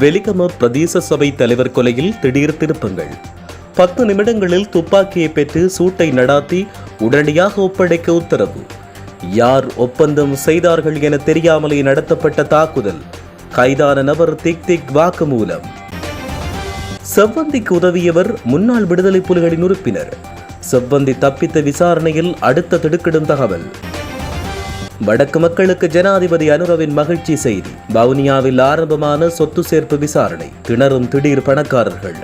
வெலிகம பிரதேச சபை தலைவர் கொலையில் திடீர் திருப்பங்கள். பத்து நிமிடங்களில் துப்பாக்கியை பெற்று சூட்டை நடாத்தி உடனடியாக ஒப்படைக்க உத்தரவு. யார் ஒப்பந்தம் செய்தார்கள் என தெரியாமலே நடத்தப்பட்ட தாக்குதல். கைதான நபர் திக் திக் வாக்குமூலம். செவ்வந்திக்கு உதவியவர் முன்னாள் விடுதலை புலிகளின் உறுப்பினர். செவ்வந்தி தப்பித்த விசாரணையில் அடுத்த திடுக்கிடும் தகவல். வடக்கு மக்களுக்கு ஜனாதிபதி அனுரவின் மகிழ்ச்சி செய்தி. வவுனியாவில் ஆரம்பமான சொத்து சேர்ப்பு விசாரணை. திணறும் திடீர் பணக்காரர்கள்.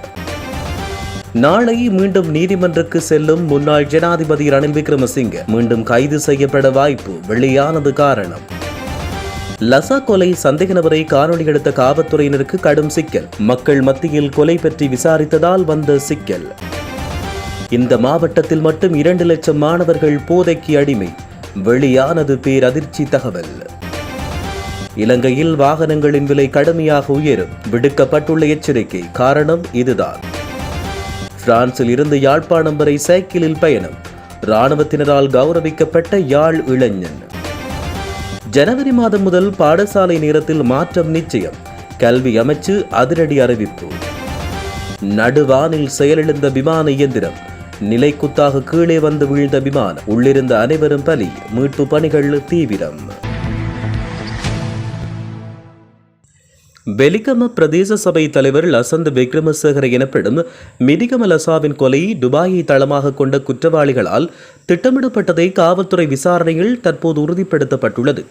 நாளை மீண்டும் நீதிமன்றக்கு செல்லும் முன்னாள் ஜனாதிபதி ரணில் விக்ரமசிங்க மீண்டும் கைது செய்யப்பட வாய்ப்பு வெளியானது காரணம். லசா கொலை சந்தேக நபரை காணொலி எடுத்த காவல்துறையினருக்கு கடும் சிக்கல். மக்கள் மத்தியில் கொலை பற்றி விசாரித்ததால் வந்த சிக்கல். இந்த மாவட்டத்தில் மட்டும் இரண்டு லட்சம் மாணவர்கள் போதைக்கு அடிமை. வெளியானது பேரதிர்ச்சி தகவல். இலங்கையில் வாகனங்களின் விலை கடுமையாக உயரும். விடுக்கப்பட்டுள்ள எச்சரிக்கை காரணம் இதுதான். பிரான்சில் இருந்து யாழ்ப்பாணம் வரை சைக்கிளில் பயணம். இராணுவத்தினரால் கௌரவிக்கப்பட்ட யாழ் இளைஞன். ஜனவரி மாதம் முதல் பாடசாலை நேரத்தில் மாற்றம் நிச்சயம். கல்வி அமைச்சு அதிரடி அறிவிப்பு. நடுவானில் செயலிழந்த விமான இயந்திரம். நிலைக்குத்தாக கீழே வந்து வீழ்ந்த விமானம். உள்ளிருந்த அனைவரும் பலி மீட்பு பணிகள் தீவிரம். வெலிகம பிரதேச சபை தலைவர் லசந்த் விக்ரமசேகர எனப்படும் மிதிகம லசாவின் கொலை துபாயை தளமாக கொண்ட குற்றவாளிகளால் திட்டமிடப்பட்டதை காவல்துறை விசாரணையில் தற்போது உறுதிப்படுத்தப்பட்டுள்ளது.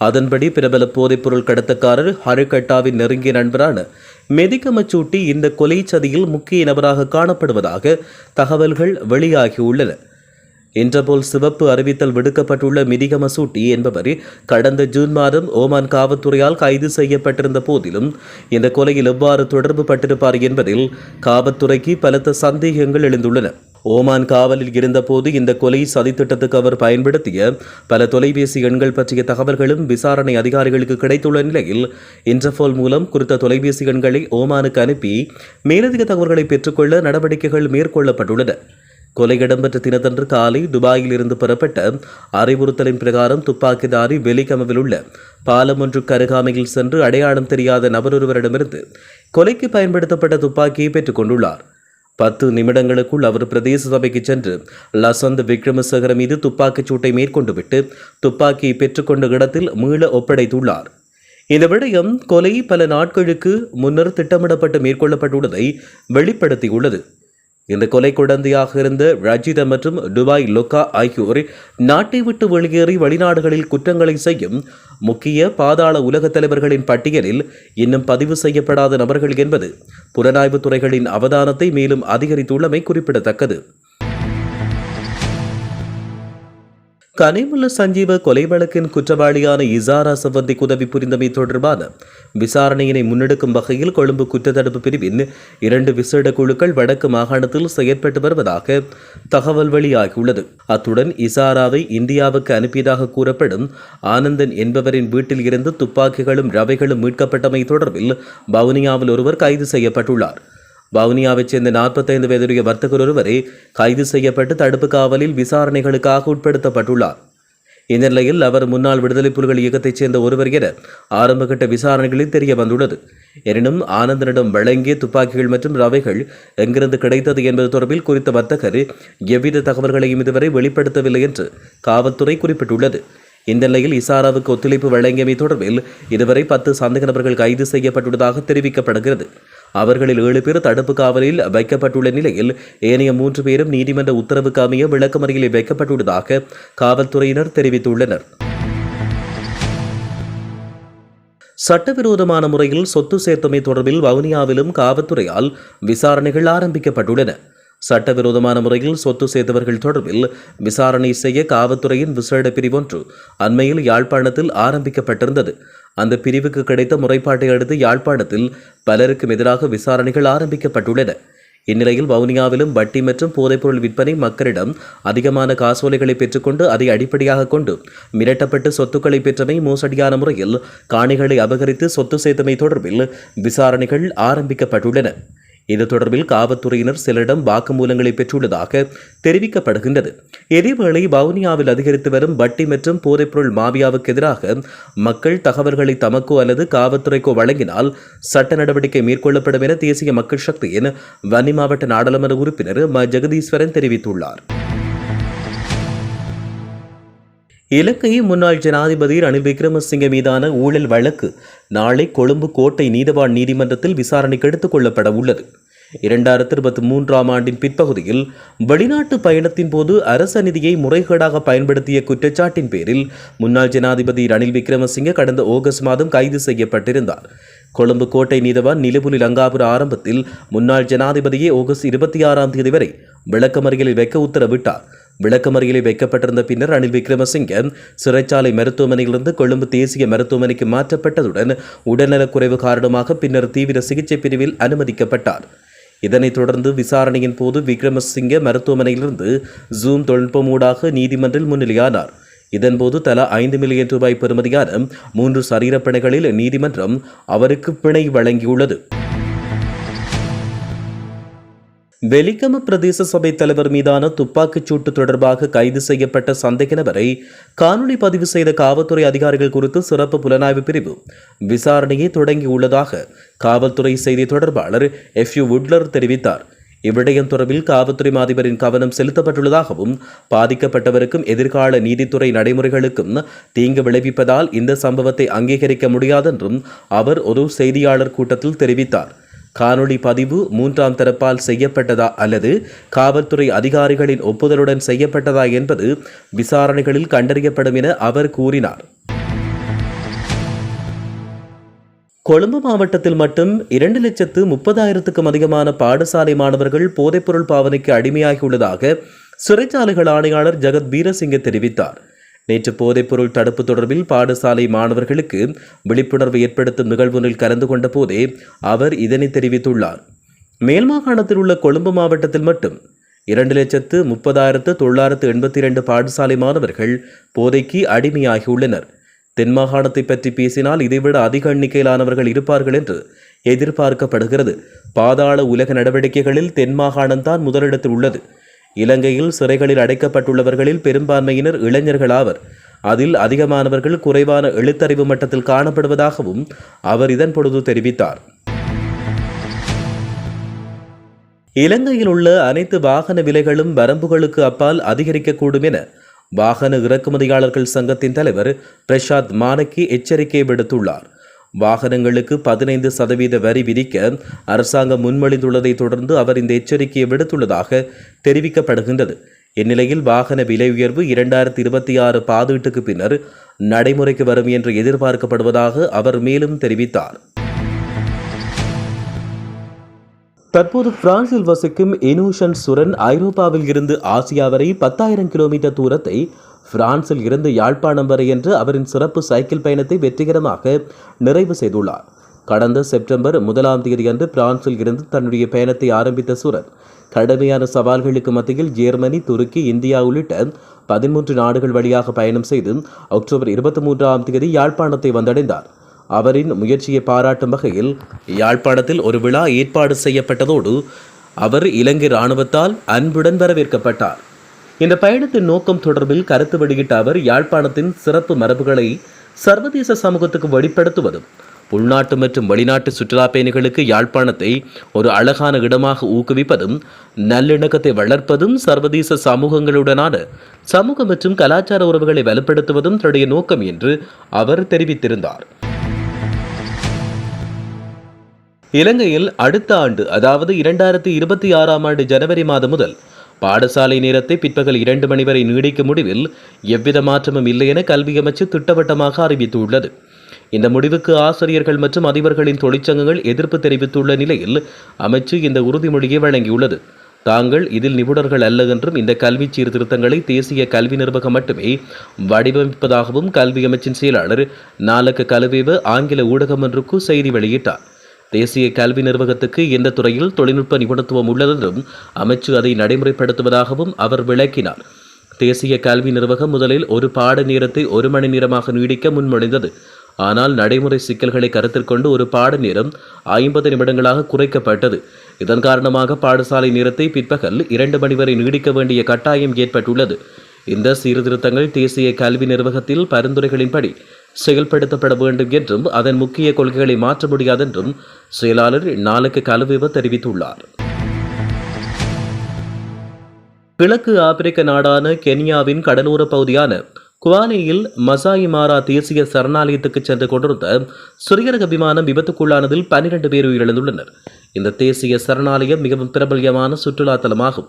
அதன்படி பிரபல போதைப்பொருள் கடத்தக்காரர் ஹரிகட்டாவின் நெருங்கிய நண்பரான மெதிக்கமச்சூட்டி இந்த கொலை சதியில் முக்கிய நபராக காணப்படுவதாக தகவல்கள் வெளியாகியுள்ளன. இன்டர்போல் சிவப்பு அறிவித்தல் விடுக்கப்பட்டுள்ள மிதிக மசூட்டி என்பவர் கடந்த ஜூன் மாதம் ஓமான் காவல்துறையால் கைது செய்யப்பட்டிருந்த போதிலும் இந்த கொலையில் எவ்வாறு தொடர்பு பட்டிருப்பார் என்பதில் காவல்துறைக்கு பலத்த சந்தேகங்கள் எழுந்துள்ளன. ஓமான் காவலில் இருந்தபோது இந்த கொலை சதித்திட்டத்துக்கு அவர் பயன்படுத்திய பல தொலைபேசி எண்கள் பற்றிய தகவல்களும் விசாரணை அதிகாரிகளுக்கு கிடைத்துள்ள நிலையில் இன்டர்போல் மூலம் குறித்த தொலைபேசி எண்களை ஓமானுக்கு அனுப்பி மேலதிக தகவல்களை பெற்றுக்கொள்ள நடவடிக்கைகள் மேற்கொள்ளப்பட்டுள்ளன. கொலை இடம்பெற்ற தினத்தன்று காலை துபாயில் இருந்து பெறப்பட்ட அறிவுறுத்தலின் பிரகாரம் துப்பாக்கிதாரி வெலிகமவில் உள்ள பாலம் ஒன்று கருகாமையில் சென்று அடையாளம் தெரியாத நபரொருவரிடமிருந்து கொலைக்கு பயன்படுத்தப்பட்ட துப்பாக்கியை பெற்றுக் கொண்டுள்ளார். பத்து நிமிடங்களுக்குள் அவர் பிரதேச சபைக்கு சென்று லசந்த் விக்ரமசேகர மீது துப்பாக்கிச் சூட்டை மேற்கொண்டு விட்டு துப்பாக்கியை பெற்றுக்கொண்ட இடத்தில் மீள ஒப்படைத்துள்ளார். இந்த விடயம் கொலை பல நாட்களுக்கு முன்னர் திட்டமிடப்பட்டு மேற்கொள்ளப்பட்டுள்ளதை வெளிப்படுத்தியுள்ளது. இந்த கொலை குழந்தையாக இருந்த ரஜிதா மற்றும் டுபாய் லொக்கா ஆகியோர் நாட்டை விட்டு வெளியேறி வெளிநாடுகளில் குற்றங்களை செய்யும் முக்கிய பாதாள உலக தலைவர்களின் பட்டியலில் இன்னும் பதிவு செய்யப்படாத நபர்கள் என்பது புலனாய்வு துறைகளின் அவதானத்தை மேலும் அதிகரித்துள்ளமை குறிப்பிடத்தக்கது. கனிமுல்ல சஞ்சீவ கொலை வழக்கின் குற்றவாளியான இசாரா சவந்திக்கு உதவி புரிந்தமை தொடர்பான விசாரணையினை முன்னெடுக்கும் வகையில் கொழும்பு குற்றத்தடுப்பு பிரிவின் இரண்டு விசேட குழுக்கள் வடக்கு மாகாணத்தில் செயற்பட்டு வருவதாக தகவல் வெளியாகியுள்ளது. அத்துடன் இசாராவை இந்தியாவுக்கு அனுப்பியதாக கூறப்படும் ஆனந்தன் என்பவரின் வீட்டில் இருந்து துப்பாக்கிகளும் ரவைகளும் மீட்கப்பட்டமை தொடர்பில் வவுனியாவில் ஒருவர் கைது செய்யப்பட்டுள்ளார். வவுனியாவைச் சேர்ந்த நாற்பத்தைந்து வயதுடைய வர்த்தகர் ஒருவரை கைது செய்யப்பட்டு தடுப்பு காவலில் விசாரணைகளுக்காக உட்படுத்தப்பட்டுள்ளார். இந்த நிலையில் அவர் முன்னாள் விடுதலை புலிகள் இயக்கத்தைச் சேர்ந்த ஒருவர் என ஆரம்பகட்ட விசாரணைகளில் தெரிய வந்துள்ளது எனினும் ஆனந்தனிடம் வழங்கிய துப்பாக்கிகள் மற்றும் ரவைகள் எங்கிருந்து கிடைத்தது என்பது தொடர்பில் குறித்த வர்த்தகர் எவ்வித தகவல்களையும் இதுவரை வெளிப்படுத்தவில்லை என்று காவல்துறை குறிப்பிட்டுள்ளது. இந்த நிலையில் இசாராவுக்கு ஒத்துழைப்பு வழங்கியமை தொடர்பில் இதுவரை பத்து சந்தேக நபர்கள் கைது செய்யப்பட்டுள்ளதாக தெரிவிக்கப்படுகிறது. அவர்களில் ஏழு பேர் தடுப்பு காவலில் வைக்கப்பட்டுள்ள நிலையில் ஏனைய மூன்று பேரும் நீதிமன்ற உத்தரவுக்கு அமைய விளக்கமறியில் வைக்கப்பட்டுள்ளதாக காவல்துறையினர் தெரிவித்துள்ளனர். சட்டவிரோதமான முறையில் சொத்து சேர்த்தமை தொடர்பில் வவுனியாவிலும் காவல்துறையால் விசாரணைகள் ஆரம்பிக்கப்பட்டுள்ளன. சட்டவிரோதமான முறையில் சொத்து சேர்த்தவர்கள் தொடர்பில் விசாரணை செய்ய காவல்துறையின் விசேட பிரிவொன்று அண்மையில் யாழ்ப்பாணத்தில் ஆரம்பிக்கப்பட்டிருந்தது. அந்த பிரிவுக்கு கிடைத்த முறைப்பாட்டை அடுத்து யாழ்ப்பாணத்தில் பலருக்கும் எதிராக விசாரணைகள் ஆரம்பிக்கப்பட்டுள்ளன. இந்நிலையில் வவுனியாவிலும் வட்டி மற்றும் போதைப்பொருள் விற்பனை மக்களிடம் அதிகமான காசோலைகளை பெற்றுக்கொண்டு அதை அடிப்படையாக கொண்டு மிரட்டப்பட்டு சொத்துக்களை பெற்றமை மோசடியான முறையில் காணிகளை அபகரித்து சொத்து சேர்த்தமை தொடர்பில் விசாரணைகள் ஆரம்பிக்கப்பட்டுள்ளன. இது தொடர்பில் காவல்துறையினர் சிலரிடம் வாக்குமூலங்களை பெற்றுள்ளதாக தெரிவிக்கப்படுகின்றது. இதேவேளை வவுனியாவில் அதிகரித்து வரும் வட்டி மற்றும் போதைப்பொருள் மாபியாவுக்கு எதிராக மக்கள் தகவல்களை தமக்கோ அல்லது காவல்துறைக்கோ வழங்கினால் சட்ட நடவடிக்கை மேற்கொள்ளப்படும் என தேசிய மக்கள் சக்தியின் வன்னி மாவட்ட நாடாளுமன்ற உறுப்பினர் ம. ஜெகதீஸ்வரன் தெரிவித்துள்ளார். இலங்கை முன்னாள் ஜனாதிபதி ரணில் விக்ரமசிங்க மீதான ஊழல் வழக்கு நாளை கொழும்பு கோட்டை நீதவான் நீதிமன்றத்தில் விசாரணைக்கு எடுத்துக் கொள்ளப்பட உள்ளது. இரண்டாயிரத்தி இருபத்தி மூன்றாம் ஆண்டின் பிற்பகுதியில் வெளிநாட்டு பயணத்தின் போது அரச நிதியை முறைகேடாக பயன்படுத்திய குற்றச்சாட்டின் பேரில் முன்னாள் ஜனாதிபதி ரணில் விக்ரமசிங்க கடந்த ஆகஸ்ட் மாதம் கைது செய்யப்பட்டிருந்தார். கொழும்பு கோட்டை நீதவான் நிலபுலி லங்காபுர ஆரம்பத்தில் முன்னாள் ஜனாதிபதியை ஆகஸ்ட் இருபத்தி ஆறாம் தேதி வரை விளக்கமறியலில் வைக்க உத்தரவிட்டார். விளக்கமறியலில் வைக்கப்பட்டிருந்த பின்னர் ரணில் விக்ரமசிங்க சிறைச்சாலை மருத்துவமனையிலிருந்து கொழும்பு தேசிய மருத்துவமனைக்கு மாற்றப்பட்டதுடன் உடல்நலக்குறைவு காரணமாக பின்னர் தீவிர சிகிச்சை பிரிவில் அனுமதிக்கப்பட்டார். இதனைத் தொடர்ந்து விசாரணையின் போது விக்ரமசிங்க மருத்துவமனையிலிருந்து ஜூம் தொழில்நுட்பமூடாக நீதிமன்றில் முன்னிலையானார். இதன்போது தலா ஐந்து மில்லியன் ரூபாய் பெறுமதியான மூன்று சரீரப்பணிகளில் நீதிமன்றம் அவருக்கு பிணை வழங்கியுள்ளது. வெலிகம பிரதேச சபை தலைவர் மீதான துப்பாக்கிச் சூட்டு தொடர்பாக கைது செய்யப்பட்ட சந்தேக நபரை காணொலி பதிவு செய்த காவல்துறை அதிகாரிகள் குறித்து சிறப்பு புலனாய்வு பிரிவு விசாரணையை தொடங்கியுள்ளதாக காவல்துறை செய்தி தொடர்பாளர் எஃப் யூ உட்லர் தெரிவித்தார். இவ்விடயம் தொடர்பில் காவல்துறை அதிபரின் கவனம் செலுத்தப்பட்டுள்ளதாகவும் பாதிக்கப்பட்டவருக்கும் எதிர்கால நீதித்துறை நடைமுறைகளுக்கும் தீங்கு விளைவிப்பதால் இந்த சம்பவத்தை அங்கீகரிக்க முடியாதென்றும் அவர் ஒரு செய்தியாளர் கூட்டத்தில் தெரிவித்தார். காணொளி பதிவு மூன்றாம் தரப்பால் செய்யப்பட்டதா அல்லது காவல்துறை அதிகாரிகளின் ஒப்புதலுடன் செய்யப்பட்டதா என்பது விசாரணைகளில் கண்டறியப்படும் என அவர் கூறினார். கொழும்பு மாவட்டத்தில் மட்டும் இரண்டு லட்சத்து முப்பதாயிரத்துக்கும் அதிகமான பாடசாலை மாணவர்கள் போதைப்பொருள் பாவனைக்கு அடிமையாகியுள்ளதாக சிறைச்சாலைகள் ஆணையாளர் ஜெகத் வீரசிங்க தெரிவித்தார். நேற்று போதைப்பொருள் தடுப்பு தொடர்பில் பாடசாலை மாணவர்களுக்கு விழிப்புணர்வு ஏற்படுத்தும் நிகழ்வொன்றில் கலந்து கொண்ட போதே அவர் இதனை தெரிவித்துள்ளார். மேல் மாகாணத்தில் உள்ள கொழும்பு மாவட்டத்தில் மட்டும் இரண்டு லட்சத்து முப்பதாயிரத்து தொள்ளாயிரத்து எண்பத்தி இரண்டு பாடசாலை மாணவர்கள் போதைக்கு அடிமையாகியுள்ளனர். தென் மாகாணத்தை பற்றி பேசினால் இதைவிட அதிக எண்ணிக்கையிலானவர்கள் இருப்பார்கள் என்று எதிர்பார்க்கப்படுகிறது. பாதாள உலக நடவடிக்கைகளில் தென் மாகாணம்தான் முதலிடத்தில் உள்ளது. இலங்கையில் சிறைகளில் அடைக்கப்பட்டுள்ளவர்களில் பெரும்பான்மையினர் இளைஞர்களாவர். அதில் அதிகமானவர்கள் குறைவான எழுத்தறிவு மட்டத்தில் காணப்படுவதாகவும் அவர் இதன் பொழுது தெரிவித்தார். இலங்கையில் உள்ள அனைத்து வாகன விலைகளும் வரம்புகளுக்கு அப்பால் அதிகரிக்கக்கூடும் என வாகன இறக்குமதியாளர்கள் சங்கத்தின் தலைவர் பிரசாத் மானக்கி எச்சரிக்கை விடுத்துள்ளார். வாகனங்களுக்கு பதினைந்து சதவீத வரி விதிக்க அரசாங்கம் முன்மொழிந்துள்ளதை தொடர்ந்து அவர் இந்த எச்சரிக்கையை விடுத்துள்ளதாக தெரிவிக்கப்படுகின்றது. இந்நிலையில் வாகன விலை உயர்வு இரண்டாயிரத்தி இருபத்தி ஆறு பாதீட்டுக்கு பின்னர் நடைமுறைக்கு வரும் என்று எதிர்பார்க்கப்படுவதாக அவர் மேலும் தெரிவித்தார். தற்போது பிரான்சில் வசிக்கும் எனூஷன் சுரன் ஐரோப்பாவில் இருந்து ஆசியா வரை பத்தாயிரம் கிலோமீட்டர் தூரத்தை பிரான்சில் இருந்து யாழ்ப்பாணம் வரை என்று அவரின் சிறப்பு சைக்கிள் பயணத்தை வெற்றிகரமாக நிறைவு செய்துள்ளார். கடந்த செப்டம்பர் முதலாம் தேதி அன்று பிரான்சில் இருந்து தன்னுடைய பயணத்தை ஆரம்பித்த சுரன் கடுமையான சவால்களுக்கு மத்தியில் ஜெர்மனி துருக்கி இந்தியா உள்ளிட்ட பதிமூன்று நாடுகள் வழியாக பயணம் செய்து அக்டோபர் இருபத்தி மூன்றாம் தேதி யாழ்ப்பாணத்தை வந்தடைந்தார். அவரின் முயற்சியை பாராட்டும் வகையில் யாழ்ப்பாணத்தில் ஒரு விழா ஏற்பாடு செய்யப்பட்டதோடு அவர் இலங்கை இராணுவத்தால் அன்புடன் வரவேற்கப்பட்டார். இந்த பயணத்தின் நோக்கம் தொடர்பில் கருத்து வெளியிட்ட அவர் யாழ்ப்பாணத்தின் சிறப்பு மரபுகளை சர்வதேச சமூகத்துக்கு வெளிப்படுத்துவதும் உள்நாட்டு மற்றும் வெளிநாட்டு சுற்றுலா பயணிகளுக்கு யாழ்ப்பாணத்தை ஒரு அழகான இடமாக ஊக்குவிப்பதும் நல்லிணக்கத்தை வளர்ப்பதும் சர்வதேச சமூகங்களுடனான சமூக மற்றும் கலாச்சார உறவுகளை வலுப்படுத்துவதும் தன்னுடைய நோக்கம் என்று அவர் தெரிவித்திருந்தார். இலங்கையில் அடுத்த ஆண்டு அதாவது இரண்டாயிரத்தி இருபத்தி ஆறாம் ஆண்டு ஜனவரி மாதம் முதல் பாடசாலை நேரத்தை பிற்பகல் இரண்டு மணி வரை நீடிக்கும் முடிவில் எவ்வித மாற்றமும் இல்லை என கல்வி அமைச்சு திட்டவட்டமாக அறிவித்துள்ளது. இந்த முடிவுக்கு ஆசிரியர்கள் மற்றும் அதிபர்களின் தொழிற்சங்கங்கள் எதிர்ப்பு தெரிவித்துள்ள நிலையில் அமைச்சு இந்த உறுதிமொழியை வழங்கியுள்ளது. தாங்கள் இதில் நிபுணர்கள் அல்ல என்றும் இந்த கல்வி சீர்திருத்தங்களை தேசிய கல்வி நிர்வாகம் மட்டுமே வடிவமைப்பதாகவும் கல்வி அமைச்சின் செயலாளர் நாலக்க கலுவேவு ஆங்கில ஊடகம் ஒன்றுக்கு செய்தி வெளியிட்டார். தேசிய கல்வி நிர்வாகத்துக்கு எந்த துறையில் தொழில்நுட்ப நிபுணத்துவம் உள்ளதென்றும் அமைச்சு அதை நடைமுறைப்படுத்துவதாகவும் அவர் விளக்கினார். தேசிய கல்வி நிர்வாகம் முதலில் ஒரு பாட நேரத்தை ஒரு மணி நேரமாக நீடிக்க முன்மொழிந்தது. ஆனால் நடைமுறை சிக்கல்களை கருத்தில் கொண்டு ஒரு பாட நேரம் ஐம்பது நிமிடங்களாக குறைக்கப்பட்டது. இதன் காரணமாக பாடசாலை நேரத்தை பிற்பகல் இரண்டு மணி வரை நீடிக்க வேண்டிய கட்டாயம் ஏற்பட்டுள்ளது. இந்த சீர்திருத்தங்கள் தேசிய கல்வி நிர்வாகத்தில் பரிந்துரைகளின்படி செயல்படுத்தப்பட வேண்டும் என்றும் அதன் முக்கிய கொள்கைகளை மாற்ற முடியாதென்றும் செயலாளர் நாளுக்கு கலவிவ தெரிவித்துள்ளார். கிழக்கு ஆப்பிரிக்க நாடான கென்யாவின் கடலோர பகுதியான குவானியில் மசாயி மாரா தேசிய சரணாலயத்துக்கு சென்று கொண்டிருந்த சுரியரக விமானம் விபத்துக்குள்ளானதில் பன்னிரண்டு பேர் உயிரிழந்துள்ளனர். இந்த தேசிய சரணாலயம் மிகவும் பிரபல்யமான சுற்றுலா தலமாகும்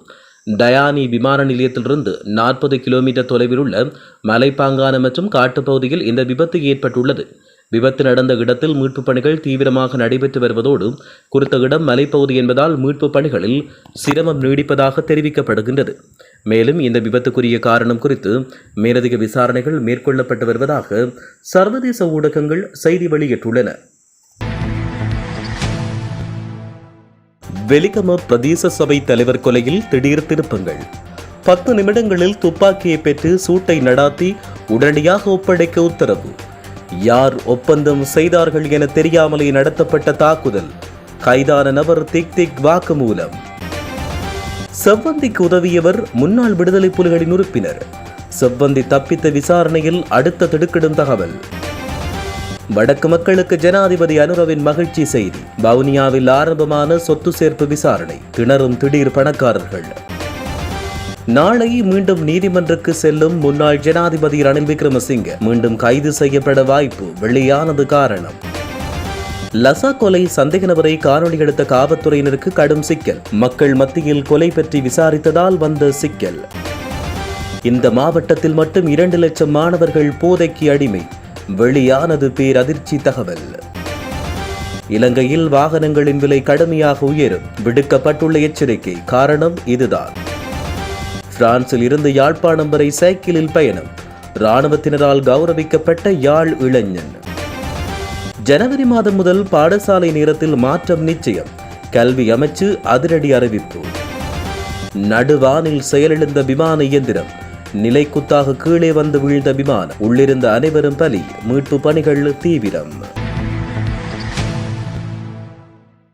டயானி விமான நிலையத்திலிருந்து நாற்பது கிலோமீட்டர் தொலைவில் உள்ள மலைப்பாங்கான மற்றும் காட்டுப்பகுதியில் இந்த விபத்து ஏற்பட்டுள்ளது. விபத்து நடந்த இடத்தில் மீட்புப் பணிகள் தீவிரமாக நடைபெற்று வருவதோடு குறித்த இடம் மலைப்பகுதி என்பதால் மீட்புப் பணிகளில் சிரமம் நீடிப்பதாக தெரிவிக்கப்படுகின்றது. மேலும் இந்த விபத்துக்குரிய காரணம் குறித்து மேலதிக விசாரணைகள் மேற்கொள்ளப்பட்டு வருவதாக சர்வதேச ஊடகங்கள் செய்தி வெளியிட்டுள்ளன. வெலிகம பிரதேச சபை தலைவர் கொலையில் திடீர் திருப்பங்கள். பத்து நிமிடங்களில் துப்பாக்கியை பெற்று சூட்டை நடாத்தி உடனடியாக ஒப்படைக்க உத்தரவு. யார் ஒப்பந்தம் செய்தார்கள் என தெரியாமலே நடத்தப்பட்ட தாக்குதல். கைதான நபர் திக் திக் வாக்குமூலம். செவ்வந்திக்கு உதவியவர் முன்னாள் விடுதலை புலிகளின் உறுப்பினர். செவ்வந்தி தப்பித்த விசாரணையில் அடுத்த திடுக்கிடும் தகவல். வடக்கு மக்களுக்கு ஜனாதிபதி அனுரவின் மகிழ்ச்சி செய்தி. வவுனியாவில் ஆரம்பமான சொத்து சேர்ப்பு விசாரணை. திணறும் திடீர் பணக்காரர்கள். நாளை மீண்டும் நீதிமன்றக்கு செல்லும் முன்னாள் ஜனாதிபதி ரணில் விக்ரமசிங்க மீண்டும் கைது செய்யப்பட வாய்ப்பு வெளியானது காரணம். லசா கொலை சந்தேக நபரை காணொலி எடுத்த காவல்துறையினருக்கு கடும் சிக்கல். மக்கள் மத்தியில் கொலை பற்றி விசாரித்ததால் வந்த சிக்கல். இந்த மாவட்டத்தில் மட்டும் இரண்டு லட்சம் மாணவர்கள் போதைக்கு அடிமை. வெளியானது பேரதிர்ச்சி தகவல். இலங்கையில் வாகனங்களின் விலை கடுமையாக உயரும். விடுக்கப்பட்டுள்ள எச்சரிக்கை காரணம் இதுதான். பிரான்சில் இருந்து யாழ்ப்பாணம் வரை சைக்கிளில் பயணம். இராணுவத்தினரால் கௌரவிக்கப்பட்ட யாழ் இளைஞன். ஜனவரி மாதம் முதல் பாடசாலை நேரத்தில் மாற்றம் நிச்சயம். கல்வி அமைச்சு அதிரடி அறிவிப்பு. நடுவானில் செயலிழந்த விமான இயந்திரம். நிலைக்குத்தாக கீழே வந்து வீழ்ந்த விமானம். உள்ளிருந்த அனைவரும் பலி மீட்பு பணிகள் தீவிரம்.